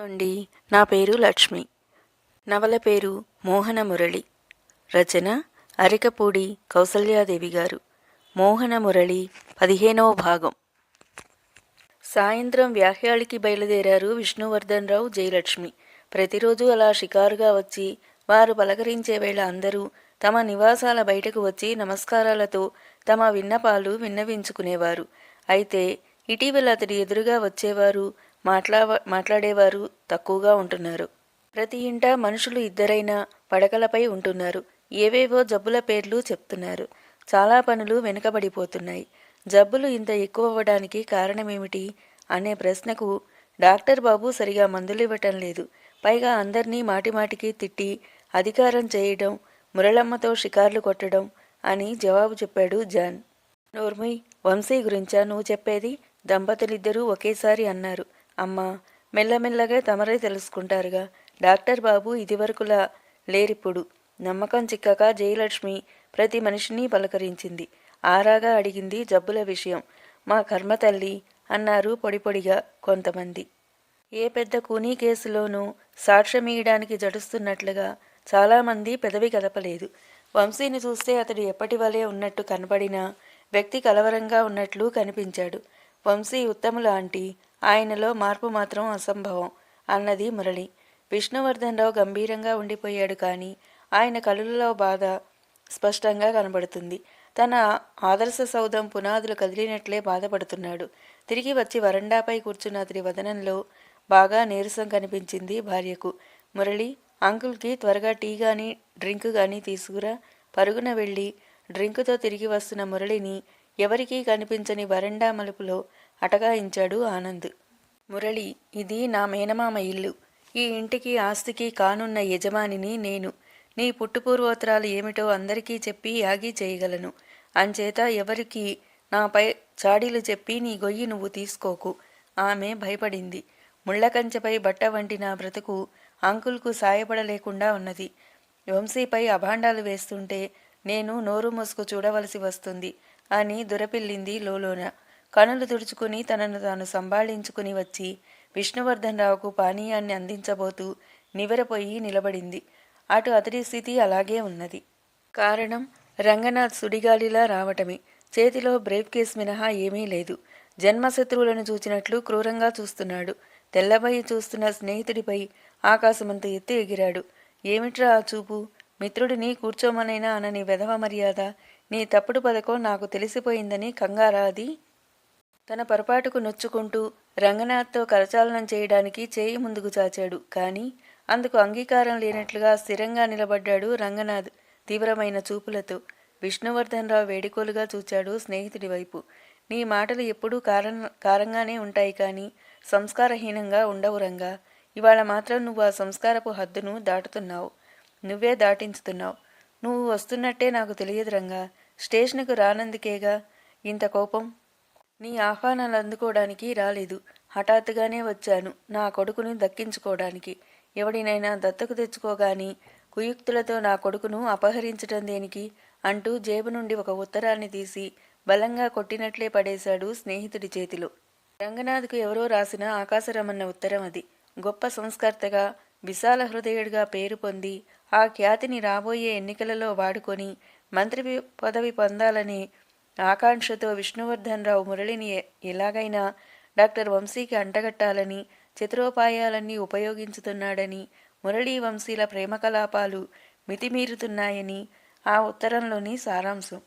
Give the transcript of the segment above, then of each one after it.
అండి నా పేరు లక్ష్మి. నవల పేరు మోహన మురళి రచన అరికపూడి కౌసల్యాదేవి గారు. మోహన మురళి పదిహేనవ భాగం. సాయంత్రం వ్యాహ్యాళికి బయలుదేరారు విష్ణువర్ధన్ రావు జయలక్ష్మి. ప్రతిరోజు అలా షికారుగా వచ్చి వారు పలకరించే వేళ అందరూ తమ నివాసాల బయటకు వచ్చి నమస్కారాలతో తమ విన్నపాలు విన్నవించుకునేవారు. అయితే ఇటీవల అతడి ఎదురుగా వచ్చేవారు మాట్లా మాట్లాడేవారు తక్కువగా ఉంటున్నారు. ప్రతి ఇంట మనుషులు ఇద్దరైనా పడకలపై ఉంటున్నారు. ఏవేవో జబ్బుల పేర్లు చెప్తున్నారు. చాలా పనులు వెనుకబడిపోతున్నాయి. జబ్బులు ఇంత ఎక్కువ అవ్వడానికి కారణమేమిటి అనే ప్రశ్నకు డాక్టర్ బాబు సరిగా మందులు ఇవ్వటం లేదు. పైగా అందరినీ మాటిమాటికి తిట్టి అధికారం చేయడం మురళమ్మతో షికార్లు కొట్టడం అని జవాబు చెప్పాడు జాన్. నోర్మయ్ వంశీ గురించా నువ్వు చెప్పేది? దంపతులిద్దరూ ఒకేసారి అన్నారు. అమ్మా మెల్లమెల్లగా తమరే తెలుసుకుంటారుగా. డాక్టర్ బాబు ఇదివరకులా లేరిప్పుడు నమ్మకం చిక్కక జయలక్ష్మి ప్రతి మనిషిని పలకరించింది. ఆరాగా అడిగింది జబ్బుల విషయం. మా కర్మ తల్లి అన్నారు పొడిపొడిగా కొంతమంది. ఏ పెద్ద కూనీ కేసులోనూ సాక్ష్యమీయడానికి జడుస్తున్నట్లుగా చాలామంది పెదవి కదపలేదు. వంశీని చూస్తే అతడు ఎప్పటి వలె ఉన్నట్టు కనబడినా వ్యక్తి కలవరంగా ఉన్నట్లు కనిపించాడు. వంశీ ఉత్తముల ఆంటీ ఆయనలో మార్పు మాత్రం అసంభవం అన్నది మురళి. విష్ణువర్ధన్ రావు గంభీరంగా ఉండిపోయాడు కానీ ఆయన కళ్ళలో బాధ స్పష్టంగా కనబడుతుంది. తన ఆదర్శ సౌధం పునాదులు కదిలినట్లే బాధపడుతున్నాడు. తిరిగి వచ్చి వరండాపై కూర్చున్న అతడి వదనంలో బాగా నీరసం కనిపించింది భార్యకు. మురళి అంకుల్కి త్వరగా టీ కానీ డ్రింక్ కానీ తీసుకురా. పరుగున వెళ్ళి డ్రింకుతో తిరిగి వస్తున్న మురళిని ఎవరికీ కనిపించని వరండా మలుపులో అటగాయించాడు ఆనంద్. మురళి ఇది నా మేనమామ ఇల్లు. ఈ ఇంటికి ఆస్తికి కానున్న యజమానిని నేను. నీ పుట్టుపూర్వోత్తరాలు ఏమిటో అందరికీ చెప్పి యాగి చేయగలను. అంచేత ఎవరికి నాపై చాడీలు చెప్పి నీ గొయ్యి నువ్వు తీసుకోకు. ఆమె భయపడింది. ముళ్ళకంచెపై బట్ట వంటి నా బ్రతుకు అంకుల్కు సాయపడలేకుండా ఉన్నది. వంశీపై అభాండాలు వేస్తుంటే నేను నోరు మూసుకు చూడవలసి వస్తుంది అని దురపిల్లింది లోలోన. కనులు తుడుచుకుని తనను తాను సంభాళించుకుని వచ్చి విష్ణువర్ధన్ రావుకు పానీయాన్ని అందించబోతూ నివరపోయి నిలబడింది. అటు అతడి స్థితి అలాగే ఉన్నది. కారణం రంగనాథ్ సుడిగాలిలా రావటమే. చేతిలో బ్రేవ్ కేస్ మినహా ఏమీ లేదు. జన్మశత్రువులను చూచినట్లు క్రూరంగా చూస్తున్నాడు. తెల్లబోయి చూస్తున్న స్నేహితుడిపై ఆకాశమంత ఎత్తి ఎగిరాడు. ఏమిట్రా ఆ చూపు? మిత్రుడిని కూర్చోమనైనా అనని వెధవ మర్యాద? నీ తప్పుడు పదకో నాకు తెలిసిపోయిందని కంగారా అది? తన పొరపాటుకు నొచ్చుకుంటూ రంగనాథ్తో కరచాలనం చేయడానికి చేయి ముందుకు చాచాడు. కానీ అందుకు అంగీకారం లేనట్లుగా స్థిరంగా నిలబడ్డాడు రంగనాథ్ తీవ్రమైన చూపులతో. విష్ణువర్ధన్ రావు వేడుకోలుగా చూచాడు స్నేహితుడి వైపు. నీ మాటలు ఎప్పుడూ కారం కారంగానే ఉంటాయి కానీ సంస్కారహీనంగా ఉండవు రంగా. ఇవాళ మాత్రం నువ్వు ఆ సంస్కారపు హద్దును దాటుతున్నావు. నువ్వే దాటించుతున్నావు. నువ్వు వస్తున్నట్టే నాకు తెలియదు రంగా. స్టేషన్కు రానందుకేగా? ఇంత కోపం? నీ ఆహ్వానాలు అందుకోవడానికి రాలేదు. హఠాత్తుగానే వచ్చాను నా కొడుకును దక్కించుకోవడానికి. ఎవడినైనా దత్తకు తెచ్చుకోగాని కుయుక్తులతో నా కొడుకును అపహరించటం దేనికి? అంటూ జేబు నుండి ఒక ఉత్తరాన్ని తీసి బలంగా కొట్టినట్లే పడేశాడు స్నేహితుడి చేతిలో. రంగనాథ్కు ఎవరో రాసిన ఆకాశరమన్న ఉత్తరం అది. గొప్ప సంస్కర్తగా విశాల హృదయుడిగా పేరు పొంది ఆ ఖ్యాతిని రాబోయే ఎన్నికలలో వాడుకొని మంత్రి పదవి పొందాలనే ఆకాంక్షతో విష్ణువర్ధన్ రావు మురళిని ఎలాగైనా డాక్టర్ వంశీకి అంటగట్టాలని చతురోపాయాలన్నీ ఉపయోగించుతున్నాడని మురళీ వంశీల ప్రేమకలాపాలు మితిమీరుతున్నాయని ఆ ఉత్తరంలోని సారాంశం.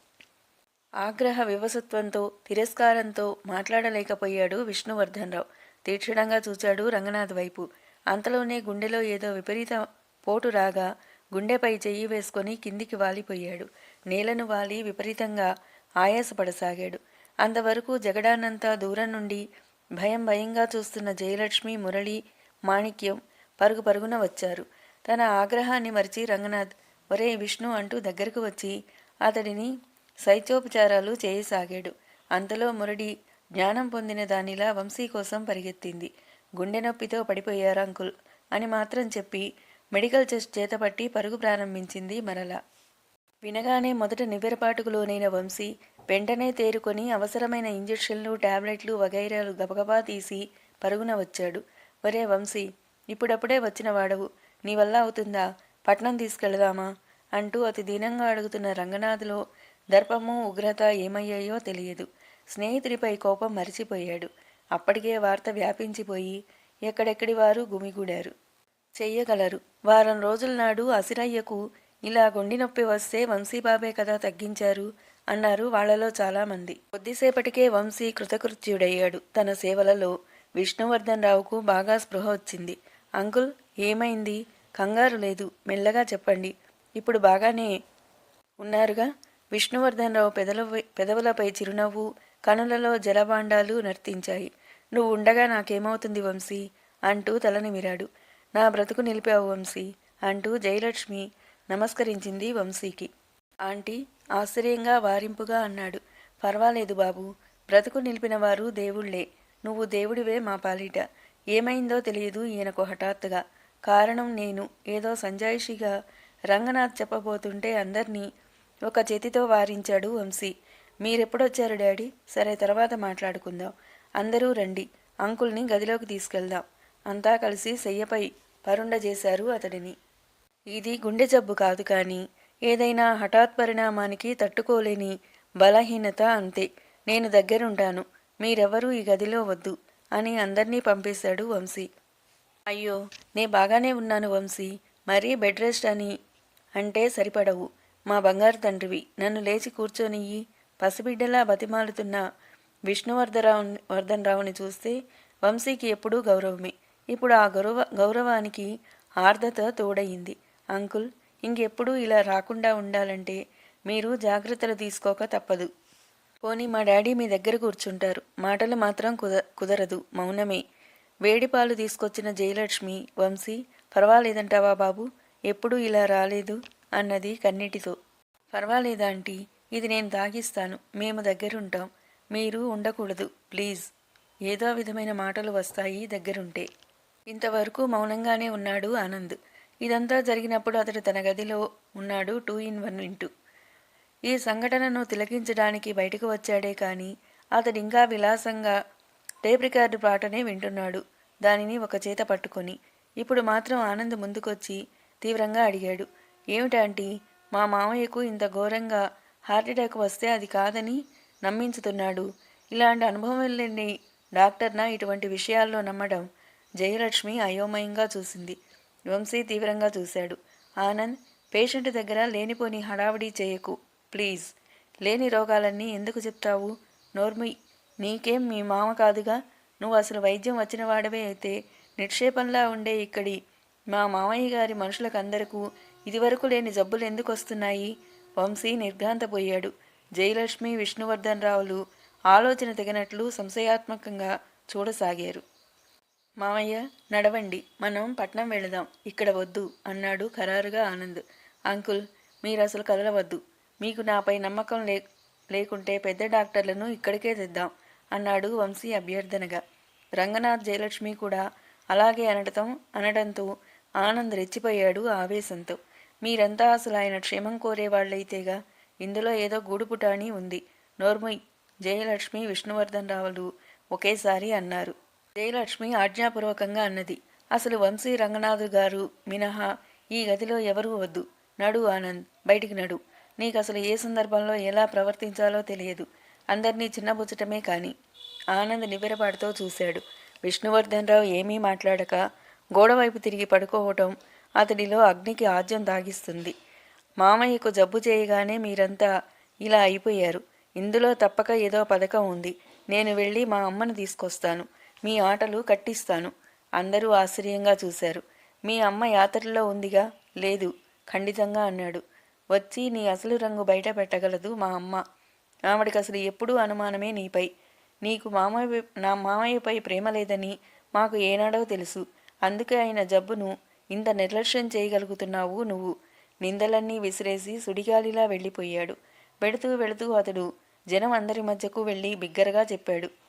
ఆగ్రహ వివసత్వంతో తిరస్కారంతో మాట్లాడలేకపోయాడు విష్ణువర్ధన్ రావు తీక్షణంగా చూచాడు రంగనాథ్ వైపు. అంతలోనే గుండెలో ఏదో విపరీత పోటు రాగా గుండెపై చెయ్యి వేసుకొని కిందికి వాలిపోయాడు. నేలను వాలి విపరీతంగా ఆయాసపడసాగాడు. అంతవరకు జగడానంతా దూరం నుండి భయం భయంగా చూస్తున్న జయలక్ష్మి మురళి మాణిక్యం పరుగు పరుగున వచ్చారు. తన ఆగ్రహాన్ని మరిచి రంగనాథ్ ఒరే విష్ణు అంటూ దగ్గరకు వచ్చి అతడిని శైత్యోపచారాలు చేయసాగాడు. అంతలో మురడి జ్ఞానం పొందిన దానిలా వంశీ కోసం పరిగెత్తింది. గుండె నొప్పితో పడిపోయారు అంకుల్ అని మాత్రం చెప్పి మెడికల్ చెస్ట్ చేతపట్టి పరుగు ప్రారంభించింది మరల. వినగానే మొదట నివ్వెరపాటుకు లోనైన వంశీ వెంటనే తేరుకొని అవసరమైన ఇంజెక్షన్లు టాబ్లెట్లు వగైరాలు గబగబా తీసి పరుగున వచ్చాడు. ఒరే వంశీ ఇప్పుడప్పుడే వచ్చిన వాడవు. నీ వల్ల అవుతుందా? పట్నం తీసుకెళదామా? అంటూ అతి దీనంగా అడుగుతున్న రంగనాథ్లో దర్పము ఉగ్రత ఏమయ్యాయో తెలియదు. స్నేహితుడిపై కోపం మరిచిపోయాడు. అప్పటికే వార్త వ్యాపించిపోయి ఎక్కడెక్కడి వారు గుమిగూడారు. చెయ్యగలరు. వారం రోజుల నాడు అసిరయ్యకు ఇలా గుండి నొప్పి వస్తే వంశీబాబే కదా తగ్గించారు అన్నారు వాళ్ళలో చాలామంది. కొద్దిసేపటికే వంశీ కృతకృత్యుడయ్యాడు. తన సేవలలో విష్ణువర్ధన్ రావుకు బాగా స్పృహ వచ్చింది. అంకుల్ ఏమైంది? కంగారు లేదు. మెల్లగా చెప్పండి. ఇప్పుడు బాగానే ఉన్నారుగా? విష్ణువర్ధన్ రావు పెదల పెదవులపై చిరునవ్వు కనులలో జలబాండాలు నర్తించాయి. నువ్వు ఉండగా నాకేమవుతుంది వంశీ? అంటూ తలనిమిరాడు నా బ్రతుకు నిలిపావు వంశీ అంటూ జయలక్ష్మి నమస్కరించింది వంశీకి. ఆంటీ ఆశ్చర్యంగా వారింపుగా అన్నాడు. పర్వాలేదు బాబు బ్రతుకు నిలిపిన వారు దేవుళ్ళే నువ్వు దేవుడివే మా పాలిట. ఏమైందో తెలియదు ఈయనకు హఠాత్తుగా. కారణం నేను. ఏదో సంజాయిషిగా రంగనాథ్ చెప్పబోతుంటే అందర్నీ ఒక చేతితో వారించాడు వంశీ. మీరెప్పుడొచ్చారు డాడీ? సరే తర్వాత మాట్లాడుకుందాం. అందరూ రండి. అంకుల్ని గదిలోకి తీసుకెళ్దాం. అంతా కలిసి సెయ్యపై పరుండ చేశారు అతడిని. ఇది గుండె జబ్బు కాదు కానీ ఏదైనా హఠాత్ పరిణామానికి తట్టుకోలేని బలహీనత అంతే. నేను దగ్గరుంటాను. మీరెవరూ ఈ గదిలో వద్దు అని అందర్నీ పంపేశాడు వంశీ. అయ్యో నే బాగానే ఉన్నాను వంశీ. మరీ బెడ్ రెస్ట్ అని అంటే సరిపడవు. మా బంగారు తండ్రివి నన్ను లేచి కూర్చొనియ్యి. పసిబిడ్డలా బతిమాలుతున్న విష్ణువర్ధరావు వర్ధన్ రావుని చూస్తే వంశీకి ఎప్పుడూ గౌరవమే. ఇప్పుడు ఆ గౌరవ గౌరవానికి ఆర్ధత తోడయింది. అంకుల్ ఇంకెప్పుడూ ఇలా రాకుండా ఉండాలంటే మీరు జాగ్రత్తలు తీసుకోక తప్పదు. పోనీ మా డాడీ మీ దగ్గర కూర్చుంటారు. మాటలు మాత్రం కుద కుదరదు. మౌనమే. వేడిపాలు తీసుకొచ్చిన జయలక్ష్మి వంశీ పర్వాలేదంటావా బాబు? ఎప్పుడూ ఇలా రాలేదు అన్నది కన్నిటితో. పర్వాలేదా ఆంటీ? ఇది నేను తాగిస్తాను. మేము దగ్గరుంటాం. మీరు ఉండకూడదు. ప్లీజ్. ఏదో విధమైన మాటలు వస్తాయి దగ్గరుంటే. ఇంతవరకు మౌనంగానే ఉన్నాడు ఆనంద్. ఇదంతా జరిగినప్పుడు అతడు తన గదిలో ఉన్నాడు టూ ఇన్ వన్ ఇంటూ. ఈ సంఘటనను తిలకించడానికి బయటకు వచ్చాడే కానీ అతడు ఇంకా విలాసంగా టేప్ రికార్డు పాటనే వింటున్నాడు. దానిని ఒక చేత పట్టుకొని ఇప్పుడు మాత్రం ఆనంద్ ముందుకొచ్చి తీవ్రంగా అడిగాడు. ఏమిటంటే మా మామయ్యకు ఇంత ఘోరంగా హార్ట్అటాక్ వస్తే అది కాదని నమ్మించుతున్నాడు. ఇలాంటి అనుభవం లేని డాక్టర్న ఇటువంటి విషయాల్లో నమ్మడం జయలక్ష్మి అయోమయంగా చూసింది. వంశీ తీవ్రంగా చూశాడు. ఆనంద్ పేషెంట్ దగ్గర లేనిపోని హడావిడి చేయకు ప్లీజ్. లేని రోగాలన్నీ ఎందుకు చెప్తావు? నోర్మి నీకేం మీ మామ కాదుగా? నువ్వు అసలు వైద్యం వచ్చిన వాడవే అయితే నిక్షేపంలా ఉండే ఇక్కడి మా మామయ్య గారి మనుషులకందరకు ఇదివరకు లేని జబ్బులు ఎందుకు వస్తున్నాయి? వంశీ నిర్ఘాంతపోయాడు. జయలక్ష్మి విష్ణువర్ధన్ రావులు ఆలోచన తెగనట్లు సంశయాత్మకంగా చూడసాగారు. మామయ్య నడవండి మనం పట్నం వెళదాం. ఇక్కడ వద్దు అన్నాడు ఖరారుగా ఆనంద్. అంకుల్ మీరు అసలు కదలవద్దు. మీకు నాపై నమ్మకం లే లేకుంటే పెద్ద డాక్టర్లను ఇక్కడికే తెద్దాం అన్నాడు వంశీ అభ్యర్థనగా. రంగనాథ్ జయలక్ష్మి కూడా అలాగే అనటం అనడంతో ఆనంద్ రెచ్చిపోయాడు ఆవేశంతో. మీరంతా అసలు ఆయన క్షేమం కోరేవాళ్ళైతేగా ఇందులో ఏదో గూడుపుటాని ఉంది. నోర్మై జయలక్ష్మి విష్ణువర్ధన్ రావులు ఒకేసారి అన్నారు. జయలక్ష్మి ఆజ్ఞాపూర్వకంగా అన్నది. అసలు వంశీ రంగనాథు గారు మినహా ఈ గదిలో ఎవరూ వద్దు. నడు ఆనంద్ బయటికి నడు. నీకు అసలు ఏ సందర్భంలో ఎలా ప్రవర్తించాలో తెలియదు. అందరినీ చిన్నబుచ్చటమే కాని. ఆనంద్ నివ్వెరపాటుతో చూశాడు. విష్ణువర్ధన్ రావు ఏమీ మాట్లాడక గోడవైపు తిరిగి పడుకోవటం అతడిలో అగ్నికి ఆజ్యం తాగిస్తుంది మామయ్యకు జబ్బు చేయగానే మీరంతా ఇలా అయిపోయారు. ఇందులో తప్పక ఏదో పథకం ఉంది. నేను వెళ్ళి మా అమ్మను తీసుకొస్తాను. మీ ఆటలు కట్టిస్తాను. అందరూ ఆశ్చర్యంగా చూశారు. మీ అమ్మ యాత్రలో ఉందిగా? లేదు ఖండితంగా అన్నాడు. వచ్చి నీ అసలు రంగు బయట పెట్టగలదు మా అమ్మ. ఆవిడకి అసలు ఎప్పుడూ అనుమానమే నీపై. నీకు మామయ్య నా మామయ్యపై ప్రేమ లేదని మాకు ఏనాడో తెలుసు. అందుకే ఆయన జబ్బును ఇంత నిర్లక్ష్యం చేయగలుగుతున్నావు నువ్వు. నిందలన్నీ విసిరేసి సుడిగాలిలా వెళ్ళిపోయాడు. వెళుతూ వెళుతూ అతడు జనం అందరి మధ్యకు వెళ్ళి బిగ్గరగా చెప్పాడు.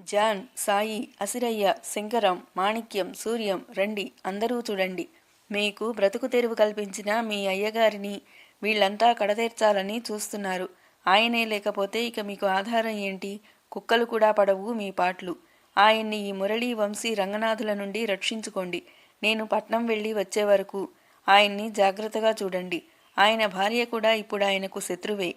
జాన్ సాయి అసిరయ్య శంకరం మాణిక్యం సూర్యం రండి అందరూ చూడండి. మీకు బ్రతుకు తెరువు కల్పించిన మీ అయ్యగారిని వీళ్ళంతా కడతీర్చాలని చూస్తున్నారు. ఆయనే లేకపోతే ఇక మీకు ఆధారం ఏంటి? కుక్కలు కూడా పడవు మీ పాటలు. ఆయన్ని ఈ మురళీ వంశీ రంగనాథుల నుండి రక్షించుకోండి. నేను పట్నం వెళ్ళి వచ్చే వరకు ఆయన్ని జాగ్రత్తగా చూడండి. ఆయన భార్య కూడా ఇప్పుడు ఆయనకు శత్రువే.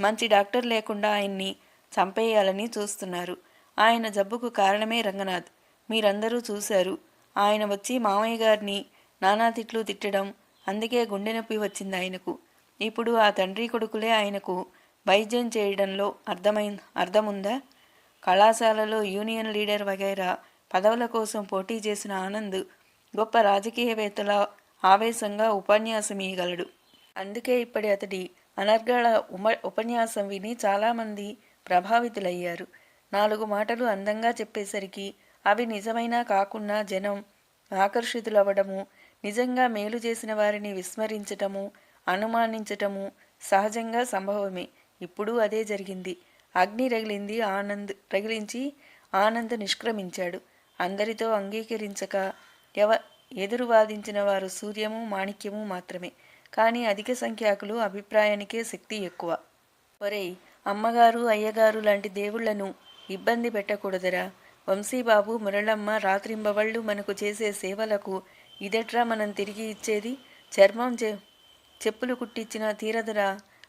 మంచి డాక్టర్ లేకుండా ఆయన్ని చంపేయాలని చూస్తున్నారు. ఆయన జబ్బుకు కారణమే రంగనాథ్. మీరందరూ చూశారు. ఆయన వచ్చి మామయ్య గారిని నానా తిట్లు తిట్టడం అందుకే గుండె నొప్పి వచ్చింది ఆయనకు. ఇప్పుడు ఆ తండ్రి కొడుకులే ఆయనకు వైద్యం చేయడంలో అర్థమై అర్థముందా? కళాశాలలో యూనియన్ లీడర్ వగైరా పదవుల కోసం పోటీ చేసిన ఆనంద్ గొప్ప రాజకీయవేత్తల ఆవేశంగా ఉపన్యాసం ఇయ్యగలడు. అందుకే ఇప్పటి అతడి అనర్గళ ఉమ ఉపన్యాసం విని చాలామంది ప్రభావితులయ్యారు. నాలుగు మాటలు అందంగా చెప్పేసరికి అవి నిజమైనా కాకున్నా జనం ఆకర్షితులవ్వడము నిజంగా మేలు చేసిన వారిని విస్మరించటము అనుమానించటము సహజంగా సంభవమే. ఇప్పుడు అదే జరిగింది. అగ్ని రగిలింది ఆనంద్ రగిలించి ఆనంద్ నిష్క్రమించాడు. అందరితో అంగీకరించక ఎవ ఎదురు వాదించిన వారు సూర్యము మాణిక్యము మాత్రమే. కానీ అధిక సంఖ్యాకులు అభిప్రాయానికే శక్తి ఎక్కువ. ఒరేయ్ అమ్మగారు అయ్యగారు లాంటి దేవుళ్ళను ఇబ్బంది పెట్టకూడదురా. వంశీబాబు మురళమ్మ రాత్రింబవళ్ళు మనకు చేసే సేవలకు ఇదెట్రా మనం తిరిగి ఇచ్చేది? చర్మం చె చెప్పులు కుట్టించిన తీరదురా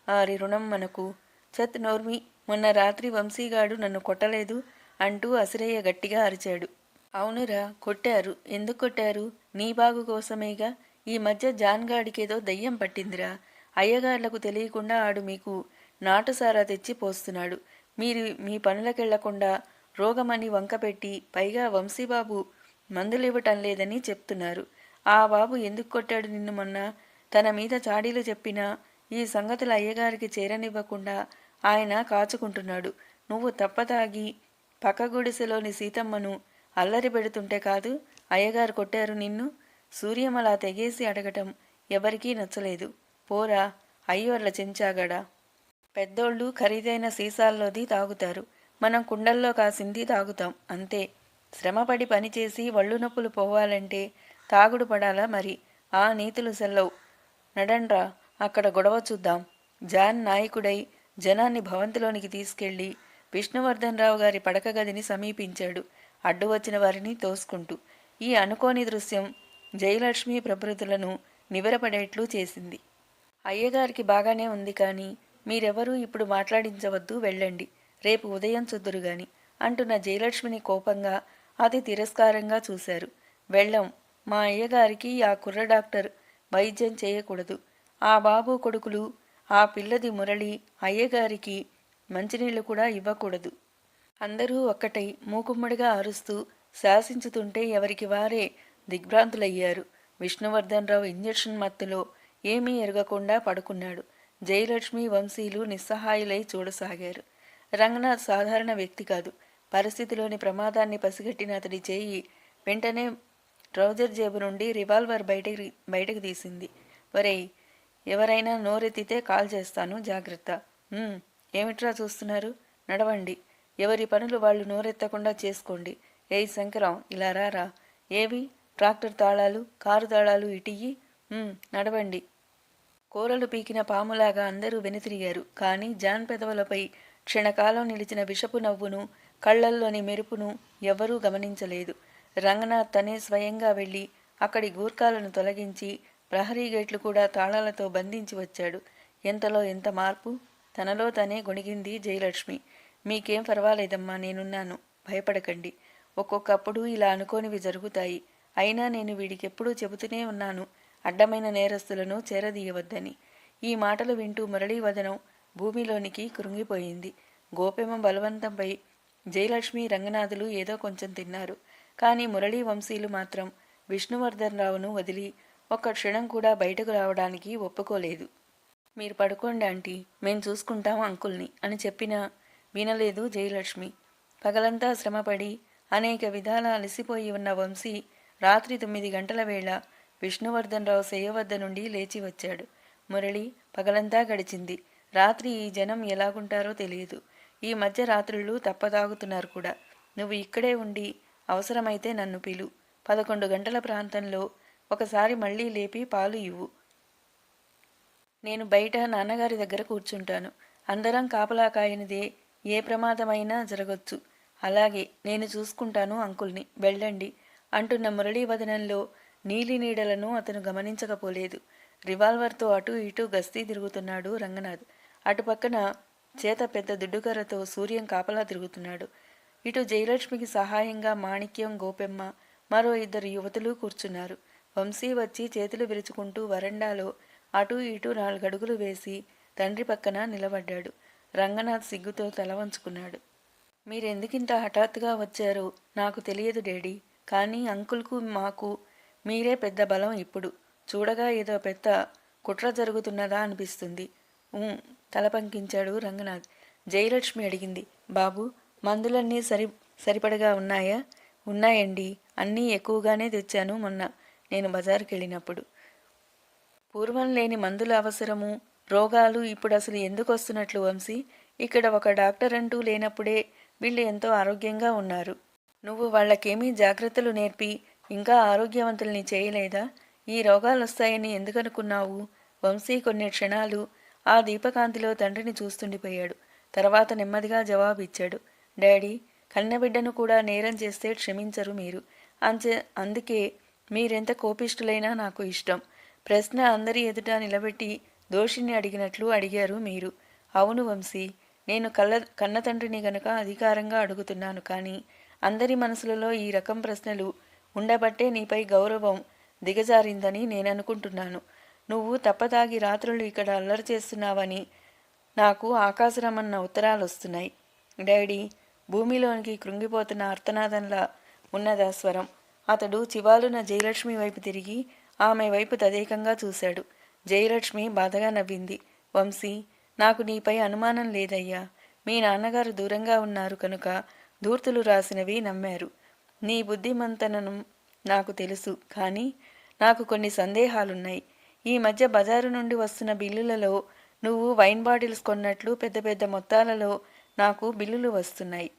ఆరి రుణం మనకు. చత్ నోర్మి మొన్న రాత్రి వంశీగాడు నన్ను కొట్టలేదు అంటూ అసిరయ్య గట్టిగా అరిచాడు. అవునురా కొట్టారు. ఎందుకు కొట్టారు? నీ బాగు కోసమేగా? ఈ మధ్య జాన్గాడికేదో దయ్యం పట్టిందిరా. అయ్యగార్లకు తెలియకుండా ఆడు మీకు నాటుసారా తెచ్చి పోస్తున్నాడు. మీరు మీ పనులకెళ్ళకుండా రోగమని వంకపెట్టి పైగా వంశీబాబు మందులివ్వటం లేదని చెప్తున్నారు. ఆ బాబు ఎందుకు కొట్టాడు నిన్ను మొన్న? తన మీద చాడీలు చెప్పినా ఈ సంగతులు అయ్యగారికి చేరనివ్వకుండా ఆయన కాచుకుంటున్నాడు. నువ్వు తప్పతాగి పక్క గుడిసెలోని సీతమ్మను అల్లరి పెడుతుంటే కాదు అయ్యగారు కొట్టారు నిన్ను? సూర్యమలా తెగేసి అడగటం ఎవరికీ నచ్చలేదు. పోరా అయ్యోర్ల చెంచాగడా! పెద్దోళ్ళు ఖరీదైన సీసాల్లోది తాగుతారు. మనం కుండల్లో కాసింది తాగుతాం. అంతే. శ్రమపడి పనిచేసి వళ్ళు నొప్పులు పోవాలంటే తాగుడు పడాలా మరి? ఆ నీతులు సెల్లవు. నడండ్రా అక్కడ గొడవ చూద్దాం. జాన్ నాయకుడై జనాన్ని భవంతిలోనికి తీసుకెళ్ళి విష్ణువర్ధన్ రావు గారి పడక గదిని సమీపించాడు. అడ్డు వచ్చిన వారిని తోసుకుంటూ. ఈ అనుకోని దృశ్యం జయలక్ష్మి ప్రభృతులను నివరపడేట్లు చేసింది. అయ్యగారికి బాగానే ఉంది కానీ మీరెవరూ ఇప్పుడు మాట్లాడించవద్దు వెళ్ళండి. రేపు ఉదయం చుద్దురు గాని అంటున్న జయలక్ష్మిని కోపంగా అతి తిరస్కారంగా చూశారు. వెళ్ళం మా అయ్యగారికి ఆ కుర్ర డాక్టర్ వైద్యం చేయకూడదు. ఆ బాబు కొడుకులు ఆ పిల్లది మురళి అయ్యగారికి మంచినీళ్ళు కూడా ఇవ్వకూడదు. అందరూ ఒక్కటై మూకుమ్మడిగా అరుస్తూ శాసించుతుంటే ఎవరికి వారే దిగ్భ్రాంతులయ్యారు. విష్ణువర్ధన్ రావు ఇంజక్షన్ మత్తులో ఏమీ ఎరగకుండా పడుకున్నాడు. జయలక్ష్మి వంశీలు నిస్సహాయులై చూడసాగారు. రంగనాథ్ సాధారణ వ్యక్తి కాదు. పరిస్థితిలోని ప్రమాదాన్ని పసిగట్టిన అతడి చేయి వెంటనే ట్రౌజర్ జేబు నుండి రివాల్వర్ బయటకి బయటకు తీసింది. ఒరేయ్ ఎవరైనా నోరెత్తితే కాల్ చేస్తాను జాగ్రత్త. ఏమిట్రా చూస్తున్నారు? నడవండి. ఎవరి పనులు వాళ్ళు నోరెత్తకుండా చేసుకోండి. ఏయ్ శంకరం ఇలా రారా? ఏవి? ట్రాక్టర్ తాళాలు కారు తాళాలు ఇటియ్యి? నడవండి. కూరలు పీకిన పాములాగా అందరూ వెనుతిరిగారు. కానీ జాన్ పెదవులపై క్షణకాలం నిలిచిన విషపు నవ్వును కళ్ళల్లోని మెరుపును ఎవ్వరూ గమనించలేదు. రంగనాథ్ తనే స్వయంగా వెళ్ళి అక్కడి గూర్ఖాలను తొలగించి ప్రహరీ గేట్లు కూడా తాళాలతో బంధించి వచ్చాడు. ఎంతలో ఎంత మార్పు? తనలో తనే గొణిగింది జయలక్ష్మి. మీకేం పర్వాలేదమ్మా నేనున్నాను. భయపడకండి. ఒక్కొక్కప్పుడు ఇలా అనుకోనివి జరుగుతాయి. అయినా నేను వీడికెప్పుడూ చెబుతూనే ఉన్నాను. అడ్డమైన నేరస్తులను చేరదీయవద్దని. ఈ మాటలు వింటూ మురళీవదనం భూమిలోనికి కృంగిపోయింది. గోపెమ బలవంతంపై జయలక్ష్మి రంగనాథులు ఏదో కొంచెం తిన్నారు. కానీ మురళీ వంశీలు మాత్రం విష్ణువర్ధన్ రావును వదిలి ఒక్క క్షణం కూడా బయటకు రావడానికి ఒప్పుకోలేదు. మీరు పడుకోండి ఆంటీ మేం చూసుకుంటాం అంకుల్ని అని చెప్పినా వినలేదు జయలక్ష్మి. పగలంతా శ్రమపడి అనేక విధాల అలసిపోయి ఉన్న వంశీ రాత్రి తొమ్మిది గంటల వేళ విష్ణువర్ధన్ రావు శయ్య వద్ద నుండి లేచి వచ్చాడు. మురళి పగలంతా గడిచింది. రాత్రి ఈ జనం ఎలాగుంటారో తెలియదు. ఈ మధ్య రాత్రులు తప్పదాగుతున్నారు కూడా. నువ్వు ఇక్కడే ఉండి అవసరమైతే నన్ను పిలు. పదకొండు గంటల ప్రాంతంలో ఒకసారి మళ్ళీ లేపి పాలు ఇవ్వు. నేను బయట నాన్నగారి దగ్గర కూర్చుంటాను. అందరం కాపలా కాయనిదే ఏ ప్రమాదమైనా జరగొచ్చు. అలాగే నేను చూసుకుంటాను అంకుల్ని. వెళ్ళండి. అంటున్న మురళీ వదనంలో నీలి నీడలను అతను గమనించకపోలేదు. రివాల్వర్తో అటు ఇటు గస్తీ తిరుగుతున్నాడు రంగనాథ్. అటు పక్కన చేత పెద్ద దుడ్డుకర్రతో సూర్యం కాపలా తిరుగుతున్నాడు. ఇటు జయలక్ష్మికి సహాయంగా మాణిక్యం గోపెమ్మ మరో ఇద్దరు యువతులు కూర్చున్నారు. వంశీ వచ్చి చేతులు విరుచుకుంటూ వరండాలో అటూ ఇటూ నాలుగడుగులు వేసి తండ్రి పక్కన నిలబడ్డాడు. రంగనాథ్ సిగ్గుతో తల వంచుకున్నాడు. మీరెందుకింత హఠాత్తుగా వచ్చారో నాకు తెలియదు డాడీ. కానీ అంకుల్కు మాకు మీరే పెద్ద బలం ఇప్పుడు. చూడగా ఏదో పెద్ద కుట్ర జరుగుతున్నదా అనిపిస్తుంది. ఊ, తల పంకించాడు రంగనాథ్. జయలక్ష్మి అడిగింది. బాబు మందులన్నీ సరి సరిపడగా ఉన్నాయా? ఉన్నాయండి. అన్నీ ఎక్కువగానే తెచ్చాను మొన్న. నేను బజారుకి వెళ్ళినప్పుడు పూర్వం లేని మందుల అవసరము రోగాలు ఇప్పుడు అసలు ఎందుకు వస్తున్నట్లు వంశీ? ఇక్కడ ఒక డాక్టర్ అంటూ లేనప్పుడే వీళ్ళు ఎంతో ఆరోగ్యంగా ఉన్నారు. నువ్వు వాళ్ళకేమీ జాగ్రత్తలు నేర్పి ఇంకా ఆరోగ్యవంతుల్ని చేయలేదా? ఈ రోగాలు వస్తాయని ఎందుకనుకున్నావు? వంశీ కొన్ని క్షణాలు ఆ దీపకాంతిలో తండ్రిని చూస్తుండిపోయాడు. తర్వాత నెమ్మదిగా జవాబు ఇచ్చాడు డాడీ కన్నబిడ్డను కూడా నేరం చేస్తే క్షమించరు మీరు. అంచే అందుకే మీరెంత కోపిష్ఠులైనా నాకు ఇష్టం. ప్రశ్న అందరి ఎదుట నిలబెట్టి దోషిని అడిగినట్లు అడిగారు మీరు. అవును వంశీ నేను కళ్ళ కన్న తండ్రిని అధికారంగా అడుగుతున్నాను కానీ అందరి మనసులలో ఈ రకం ప్రశ్నలు ఉండబట్టే నీపై గౌరవం దిగజారిందని నేను అనుకుంటున్నాను నువ్వు తప్పదాగి రాత్రులు ఇక్కడ అల్లరి చేస్తున్నావని నాకు ఆకాశరమన్న ఉత్తరాలు వస్తున్నాయి డాడీ భూమిలోనికి కృంగిపోతున్న అర్తనాదంలా ఉన్నదా స్వరం. అతడు చివాలున జయలక్ష్మి వైపు తిరిగి ఆమె వైపు తదేకంగా చూశాడు. జయలక్ష్మి బాధగా నవ్వింది. వంశీ నాకు నీపై అనుమానం లేదయ్యా. మీ నాన్నగారు దూరంగా ఉన్నారు కనుక ధూర్తులు రాసినవి నమ్మారు. నీ బుద్ధిమంతనను నాకు తెలుసు కానీ నాకు కొన్ని సందేహాలున్నాయి. ఈ మధ్య బజారు నుండి వస్తున్న బిల్లులలో నువ్వు వైన్ బాటిల్స్ కొన్నట్లు పెద్ద పెద్ద మొత్తాలలో నాకు బిల్లులు వస్తున్నాయి.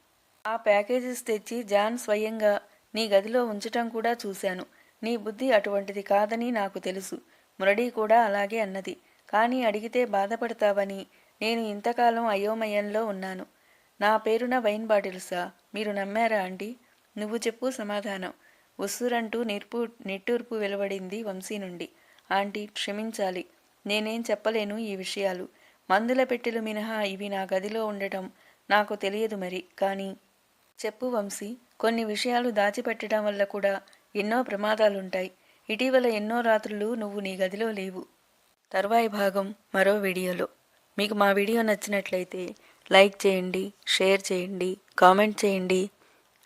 ఆ ప్యాకేజెస్ తెచ్చి జాన్ స్వయంగా నీ గదిలో ఉంచటం కూడా చూశాను. నీ బుద్ధి అటువంటిది కాదని నాకు తెలుసు. మురడీ కూడా అలాగే అన్నది. కానీ అడిగితే బాధపడతావని నేను ఇంతకాలం అయోమయంలో ఉన్నాను. నా పేరున వైన్ బాటిల్సా? మీరు నమ్మారా అండి నువ్వు చెప్పు సమాధానం. ఉస్సురంటూ నిర్పు నిట్టూర్పు వెలువడింది వంశీ నుండి. ఆంటీ క్షమించాలి. నేనేం చెప్పలేను ఈ విషయాలు. మందుల పెట్టెలు మినహా ఇవి నా గదిలో ఉండటం నాకు తెలియదు మరి. కానీ చెప్పు వంశీ. కొన్ని విషయాలు దాచిపెట్టడం వల్ల కూడా ఎన్నో ప్రమాదాలుంటాయి. ఇటీవల ఎన్నో రాత్రులు నువ్వు నీ గదిలో లేవు. తర్వాయి భాగం మరో వీడియోలో. మీకు మా వీడియో నచ్చినట్లయితే లైక్ చేయండి షేర్ చేయండి కామెంట్ చేయండి.